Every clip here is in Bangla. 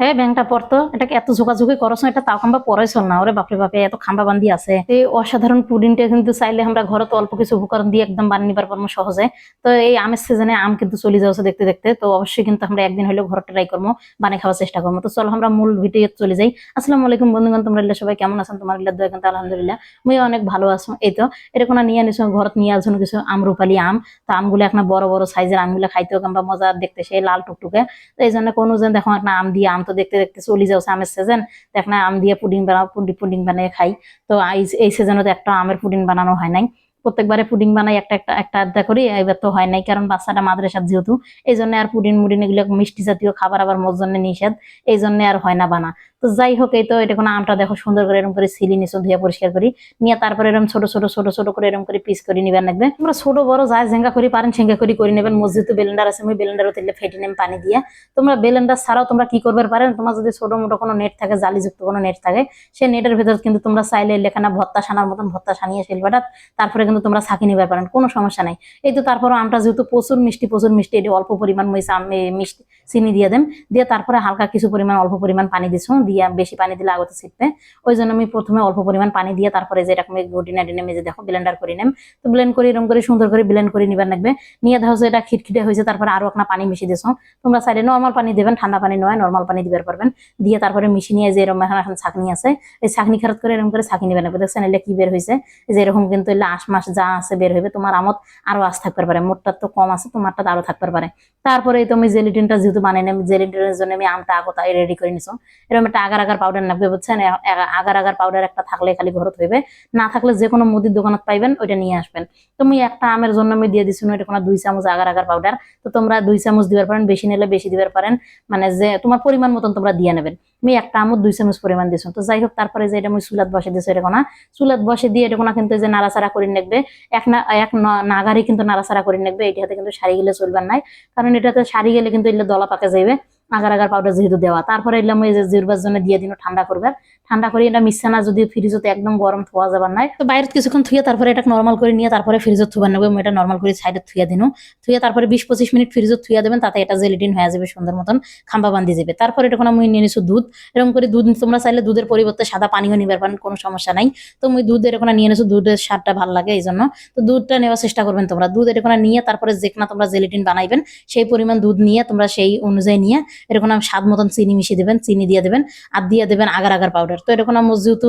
হ্যাঁ ব্যাংকটা পড়তো এটাকে এত ঝোকাঝুকি করছ এটা তাও খাম্বা পরে চল না। ওরে বাপরে বাপে এত খাম্বা বান্ধি আছে। এই অসাধারণ পুডিংটা কিন্তু চাইলে আমরা ঘরে তো অল্প কিছু উপকরণ দিয়ে একদম বানিয়ে পারব সহজে। তো এই আমের সিজনে আম কিন্তু চলে যাচ্ছে দেখতে দেখতে। তো অবশ্যই কিন্তু আমরা একদিন হলেও ঘরে ট্রাই করব, বানিয়ে খাওয়ার চেষ্টা করব। তো চলো আমরা মূল ভিডিও চলে যাই। আসসালামু আলাইকুম বন্ধুগণ, তোমরা সবাই কেমন আছেন? তোমার দয়া কিন্তু আলহামদুলিল্লাহ মুই অনেক ভালো আছো। এই তো এরকম নিয়ে নিছো ঘরত নিয়ে আসুন কিছু আম, রূপালি আম? তো আমগুলো এখন বড় বড় সাইজের আমগুলো খাইতেও কিংবা মজা দেখতে, সেই লাল টুকটুকে। তো এই জন্য কোনো যেন দেখো একটা আম দিয়ে আম তো দেখতে দেখতে চলি যাও, আমের সিজন দেখ না, আম দিয়ে পুডিং বানাও, পুডি পুডিং বানিয়ে খাই। তো এই- সিজনে তো একটা আমের পুডিং বানানো হয় নাই। প্রত্যেকবারে পুডিং বানাই একটা একটা একটা আড্ডা করি, এবার তো হয় নাই, কারণ বাচ্চাটা মাদ্রাসার যেহেতু। এই জন্য আর পুডিং মুডিং এগুলো মিষ্টি জাতীয় খাবার আবার মোর জন্য নিষেধ। এই জন্য আর হয় না বানা। তো যাই হোক এই তো এটা কোনো আমটা দেখো সুন্দর করে এরকম করে সিলি নিছো ধুয়ে পরিষ্কার করি। নিয়ে তারপরে এরকম ছোট ছোট ছোট ছোট করে এরকম করে পিস করে নিবেন লাগবে। তোমরা ছোট, বড় যা ঝেঙ্গা করি পারেন, ঝেঙ্গা করি করে নেবেন। মসজিদ তো বেলেন্ডার আছে, আমি বেলেন্ডারও তেলে ফেটে নেম পানি দিয়ে। তোমরা বেলেন্ডার ছাড়াও তোমরা কি করবে পারেন? তোমার যদি ছোট, মোটো কোনো নেট থাকে, জালিযুক্ত কোনো নেট থাকে সেই নেটের ভেতর কিন্তু তোমরা চাইলে লেখানা ভত্তা সানার মতন ভত্তা সানিয়ে শিলবাটা তারপরে কিন্তু তোমরা ছাঁকি নিতে পারেন, কোনো সমস্যা নাই। এই তো তারপরে আমটা যেহেতু প্রচুর মিষ্টি প্রচুর মিষ্টি, এটি অল্প পরিমাণ মিষ্টি চিনি দিয়ে দেন দিয়ে তারপরে হালকা কিছু পরিমাণ অল্প পরিমাণ পানি দিছো। দিয়ে বেশি পানি দিলে আগতে ছিটবে। ওই জন্য আমি প্রথমে অল্প পরিমাণ পানি দিয়ে তারপরে যে এরকম গুটিনা ডিনে মেজে দেখো ব্লেন্ডার করে নেম। তো ব্লেন্ড করে এরকম করে সুন্দর করে ব্লেন্ড করে নিবার লাগবে। নিয়ে দেখো যে এটা খিটখিটে হয়েছে তারপরে আরও একটা পানি মিশিয়ে দিছো। তোমরা চাইলে নর্মাল পানি দেবেন ঠান্ডা পানি নয় নর্মাল পানি দিবার পারবেন দিয়ে তারপরে মিশিয়ে নিয়ে যে এরকম এখন ছাকনি আছে, এই ছাকনি খারাপ করে এরকম করে ছাকনি নেবেন দেখছেন এলে কি বের হয়েছে যে এরকম কিন্তু এলে আশ মাস যা আছে বের হইবে তোমার আমত আরও আশ থাকতে পারে মোটটার তো কম আছে তোমারটা আরও থাকতে পারে তারপরে তুমি জেলিটিনটা যেহেতু বানিয়ে নেবে জেলিটিনের জন্য আমি আমটা আগতা রেডি করে নিছো। এরকম একটা আগার আগার পাউডার লাগবে, বুঝছেন? আগার আগার পাউডার একটা থাকলে খালি ঘরত হইবে। না থাকলে যে কোনো মুদির দোকানত পাইবেন, ওইটা নিয়ে আসবেন। তুমি একটা আমের জন্য আমি দিয়ে দিছি এটা কোনো দুই চামচ আগার আগার পাউডার তো তোমরা দুই চামচ দিবার পারেন, বেশি নিলে বেশি দিবার পারেন। মানে যে তোমার পরিমাণ মতন তোমরা দিয়ে নেবেন। আমি একটা আমত দুই চামচ পরিমাণ দিছো। তো যাই হোক, তারপরে যে এটা আমি চুলাত বসে দিছো, এটা কোনা চুলাত বসে দিয়ে এটা কোনা কিন্তু যে নাড়াচাড়া করে নেবে এক না, এক নাগারে কিন্তু নাড়াচাড়া করে নেবে এটাতে কিন্তু শাড়ি গেলে চলবার নাই। কারণ এটাতে শাড়ি গেলে কিন্তু এলে দলা পাকে যাইবে আগার আগার পাউডার যেহেতু দেওয়া। তারপরে এলাম ওই যে জিরবার জন্য দিয়ে দিন, ঠান্ডা করবে। ঠান্ডা করে এটা মিশানা যদি ফ্রিজতে একদম গরম থোয়া যাবার নাই। তো বাইরে কিছুক্ষণ থুয়ে তারপরে এটা নর্মাল করে নিয়ে তারপরে ফ্রিজত থুবার নেবে এটা নর্মাল করে সাইডে থুয়ে দিন। থুয়ে তারপরে বিশ পঁচিশ মিনিট ফ্রিজত থুয়ে দেবেন, তাতে এটা জেলিটিন হয়ে যাবে সুন্দর মতন খাম্বা বান্ধি যাবে। তারপরে এটা আমি নিয়ে নিছো দুধ। এরকম করে দুধ, তোমরা চাইলে দুধের পরিবর্তে সাদা পানিও নিবার পারেন, কোনো সমস্যা নাই। তো আমি দুধ এরকম নিয়ে নিছো, দুধের স্বাদটা ভালো লাগে এই জন্য। তো দুধটা নেওয়ার চেষ্টা করবেন তোমরা। দুধ এরকম নিয়ে তারপরে যেখানে তোমরা জেলিটিন বানাইবেন, সেই পরিমাণ দুধ নিয়ে তোমরা সেই অনুযায়ী নিয়ে এরকম স্বাদ মতন চিনি মিশিয়ে দেবেন, চিনি দিয়ে দেবেন, আর দিয়ে দেবেন আগার আগার পাউডার তো এরকম আমার যেহেতু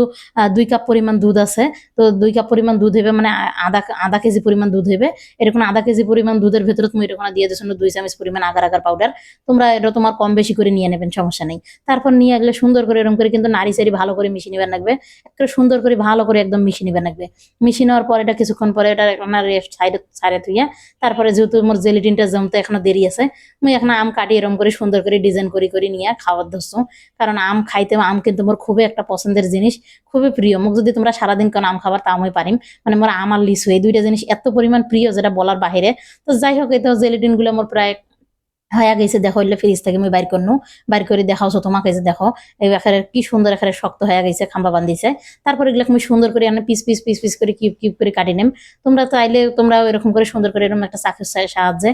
দুই কাপ পরিমাণ দুধ আছে, তো দুই কাপ পরিমাণ দুধ হবে মানে আধা আধা কেজি পরিমাণ দুধ হবে এরকম আধা কেজি পরিমাণ দুধের ভেতরে তুমি এরকম দিয়ে দিচ্ছ দুই চামচ পরিমাণ আগার আগার পাউডার তোমরা এটা তোমার কম বেশি করে নিয়ে নেবেন, সমস্যা নেই। তারপর নিয়ে গেলে সুন্দর করে এরকম করে কিন্তু নাড়ি সারি ভালো করে মিশিয়ে নেবেন লাগবে। একটা সুন্দর করে ভালো করে একদম মিশিয়ে নেবেন লাগবে। মিশিয়ে নেওয়ার পর এটা কিছুক্ষণ পরে এটা আপনার সাইডে সাইডে থুইয়া, তারপরে যেহেতু মোর জেলিটিনটা জমতে এখনও দেরি আছে মুই এখন আম কাটি এরকম করে সুন্দর করে ডিজাইন করি করি নিয়ে খাওয়ার ধরছো। কারণ আম খাইতে, আম কিন্তু মোর খুবই একটা পছন্দের জিনিস, খুবই প্রিয়। মুখ যদি তোমরা সারাদিন কোনো আম খাবার, তা আমি পারিম। মানে মোর আম আর লিচু, এই দুইটা জিনিস এত পরিমাণ প্রিয় যেটা বলার বাহিরে। তো যাই হোক, এই তো জেলিটিনগুলো মোর প্রায় হয়ে গেছে, দেখো এলে ফ্রিজ থেকে আমি বাইর করনু। বাইর করে দেখাওছো তোমাকে যে দেখো এখানে কি সুন্দর এখানে শক্ত হয়ে গেছে, খাম্বা বান্ধিছে। তারপর এগুলো আমি সুন্দর করে আনে পিস পিস পিস পিস করে কিউব কিউব করে কাটি নেম। তোমরা চাইলে তোমরা এরকম করে সুন্দর করে এরকম একটা চাকুর সা- সাহায্যে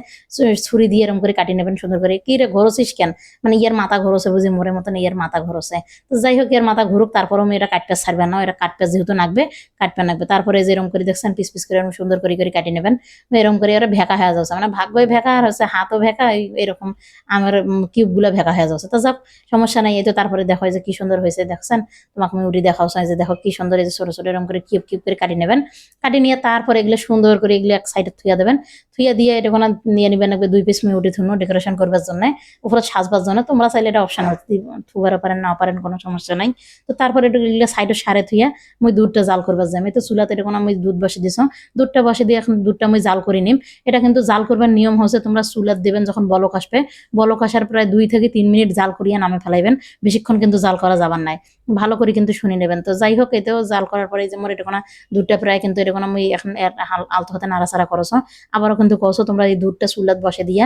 ছুরি দিয়ে এরকম করে কাটি নেবেন সুন্দর করে। কি রে ঘরছিস কেন? মানে ইয়ার মাথা ঘরছে বুঝি মোড়ের মতন ইয়ার মাথা ঘরছে তো যাই হোক, ইয়ার মাথা ঘুরুক, তারপরও আমি এটা কাটতে ছাড়বে না, এটা কাটতে যেহেতু নাকবে, কাটবে নাকবে। তারপরে যে এরকম করে দেখছেন পিস পিস করে এরকম সুন্দর করে করে কাটি নেবেন। এরকম করে ওরা ভেকা হয়ে যাচ্ছে। মানে ভাগ্যই ভেকা আর হচ্ছে হাতও ভেকা এরকম আমার কিউবগুলো ভেকা হয়ে যাচ্ছে। তো যাক, সমস্যা নাই, এই তো তারপরে দেখো যে কি সুন্দর হয়েছে, দেখছেন? তোমাকে আমি উড়ি দেখাও যে দেখো কি সুন্দর এই যে ছোট ছোট এরকম করে কিউব কিউব করে কাটি নেবেন। কাটি নিয়ে তারপরে এগুলো সুন্দর করে এগুলো এক সাইডে থুয়া দেবেন। থুয়া দিয়ে এটা কোনো নিয়ে নেবেন একবার দুই পিস মিউটি থুনো ডেকোরেশন করবার জন্য। উপরে সাজবার জন্য, তোমরা চাইলে এটা অপশান অপশন থুবার পারেন না পারেন, কোনো সমস্যা নাই। তো তারপরে এটা এগুলো সাইডে সারে থুয়া মুই দুধটা জাল করবার যাই আমি তো চুলাতে এটা কোনো আমি দুধ বসে দিছো। দুধটা বসে দিয়ে এখন দুধটা আমি জাল করে নিম। এটা কিন্তু জাল করবার নিয়ম হচ্ছে তোমরা চুলাত দেবেন যখন বলক আসবে। বলক আসার প্রায় দুই থেকে তিন মিনিট জাল করিয়া নামে ফেলাইবেন। বেশিক্ষণ কিন্তু জাল করা যাবার নাই। ভালো করে কিন্তু শুনে নেবেন। তো যাই হোক, এতেও জাল করার পরে যে মোর এটা কোনো দুধটা প্রায় কিন্তু এটা কোনো আমি এখন আলতো হাতে নাড়াচাড়া করছ। আবারও কিন্তু কছো তোমরা এই দুধটা চুলাত বসে দিয়া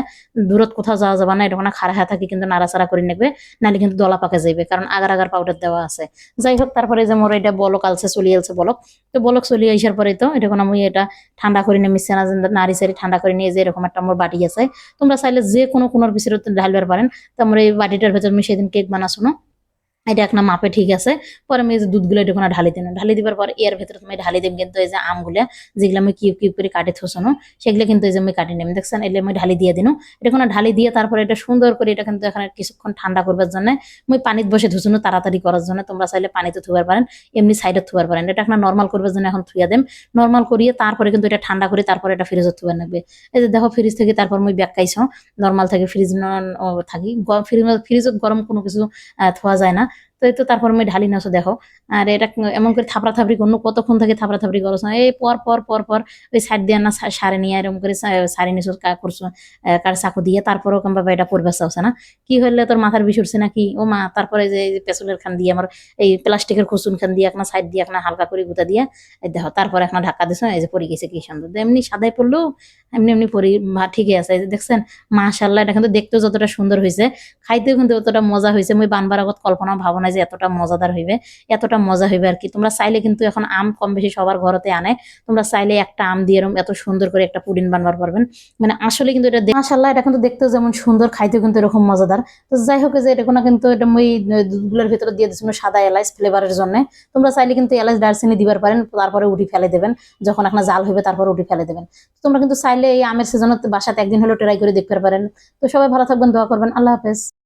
দূরত কোথাও যাওয়া যাবে না, এটা কোনো খারা হয়ে থাকি কিন্তু নাড়াচাড়া করে নেবে, নাহলে কিন্তু দলা পাকে যাইবে, কারণ আগার আগার পাউডার দেওয়া আছে। যাই হোক, তারপরে যে মোর এটা বলক আলছে চলিয়ে আলছে বলক। তো বলক চলিয়ে আসার পরে তো এটা কোনো আমি এটা ঠান্ডা করে নিয়ে মিশছে না নাড়ি সারি ঠান্ডা করে নিয়ে যে এরকম একটা মোর বাটি আছে। তোমরা চাইলে যে কোনো কোনোর ভিতরে ঢালবার পারেন। তো আমরা এই বাটিটার ভেতর আমি সেদিন কেক বানাছো না এটা একটা মাপে ঠিক আছে। পরে আমি দুধগুলো এটা ঢালি দিন ঢালি দিবার পর এর ভেতরে তুমি ঢালি দিম কিন্তু এই যে আমগুলা, যেগুলো আমি কিউব কিউব করে কাটে থোসানো, সেগুলো কিন্তু এই যে আমি কাটি নিম দেখছেন, এগুলো আমি ঢালি দিয়ে দিন। এটা কোনো ঢালি দিয়ে তারপরে এটা সুন্দর করে এটা কিন্তু এখানে কিছুক্ষণ ঠান্ডা করবার জন্য আমি পানিতে বসে ধুসুনো তাড়াতাড়ি করার জন্য। তোমরা চাইলে পানিতে থুবার পারেন, এমনি সাইডে থুবার পারেন। এটা এখন নর্মাল করবার জন্য এখন থুয়া দেম। নর্মাল করিয়ে তারপরে কিন্তু এটা ঠান্ডা করে তারপরে এটা ফ্রিজে থুবার লাগবে। এই যে দেখো ফ্রিজ থেকে তারপর আমি ব্যাগ খাইছ নর্মাল থেকে ফ্রিজ থাকি। ফ্রিজ ফ্রিজত গরম কোনো কিছু থোয়া যায় না। তো এই তো তারপর আমি ঢালি নাছো দেখো। আর এটা এমন করে থাপড়া থাপড়ি করনো, কতক্ষণ থেকে থাপড়া থাপড়ি করছ এই পর পর পর পর ওই সাইড দিয়ে না সারে নিয়ে এরকম করে সারে নিছো কা, করছ কার চাকু দিয়ে তারপরেও কিংবা এটা পরিবেশ আছে না কি হইলে তোর মাথার বিষ উঠছে নাকি? ও মা, তারপরে যে পেছনের খান দিয়ে আমার এই প্লাস্টিকের খুসুন খান দিয়ে একটা সাইড দিয়ে একটা হালকা করে গুতা দিয়ে দেখো, তারপরে একটা ঢাকা দিছো, এই যে পরি গেছে কি সুন্দর। এমনি সাদাই পড়ল, এমনি এমনি পরি ঠিকই আছে দেখছেন? মাশাল্লাহ এটা কিন্তু দেখতেও যতটা সুন্দর হয়েছে খাইতেও কিন্তু অতটা মজা হয়েছে মুই বানবার আগত কল্পনা ভাবনা যে এতটা মজাদার হইবে, এতটা মজা হইবে আর কি। তোমরা চাইলে কিন্তু এখন আম কম বেশি সবার ঘরতে আনে। তোমরা চাইলে একটা আম দিয়ে এরম এত সুন্দর করে একটা পুডিং বানবার পারবেন। মানে আসলে কিন্তু এটা মাশাল্লাহ এটা কিন্তু দেখতেও যেমন সুন্দর, খাইতেও কিন্তু এরকম মজাদার। তো যাই হোক যে এটা কোনো কিন্তু এটা মই দুধগুলোর ভিতরে দিয়ে দিচ্ছিল সাদা এলাচ ফ্লেভারের জন্য। তোমরা চাইলে কিন্তু এলাচ দারচিনি দিবার পারেন, তারপরে উঠি ফেলে দেবেন। যখন আপনার জাল হইবে, তারপরে উঠি ফেলে দেবেন। তোমরা কিন্তু চাইলে এই আমের সিজনত বাসাতে একদিন হলেও ট্রাই করে দেখতে পারেন। তো সবাই ভালো থাকবেন, দোয়া করবেন। আল্লাহ হাফেজ।